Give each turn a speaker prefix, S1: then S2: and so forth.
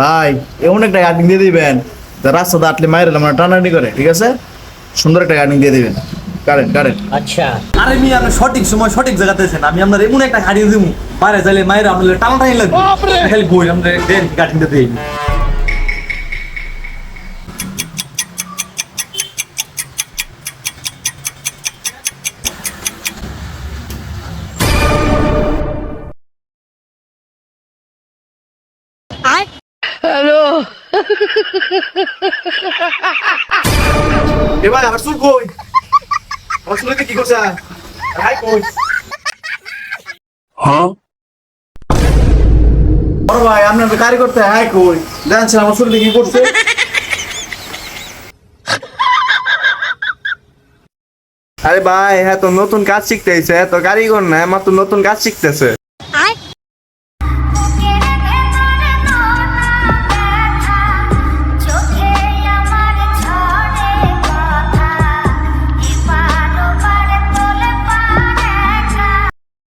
S1: ভাই এমন একটা গার্ডিং দিয়ে দিবেন। রাস্তাতে আটলে মায়ের মানে টানাটানি করে ঠিক আছে? সুন্দর একটা গার্ডিং দিয়ে দিবেন। কারেন্ট কারেন্ট
S2: আচ্ছা।
S3: আরে মি আপনি সঠিক সময় সঠিক জায়গাতে আছেন আমি আপনার এমন একটা হারিয়ে দিব বাইরে যাইলে আপনার লাগবে। আমরা দিই।
S1: এ ভাই আমার চুল কই? আমার কি করছে? হাই কই? বড় ভাই আপনার কারি করতে হাই কই? জানছেন আমার চুলকে কি করছে? আরে ভাই হ্যাঁ তো নতুন কাজ শিখতেছে তো কারিগর না আমার তো নতুন কাজ শিখতেছে।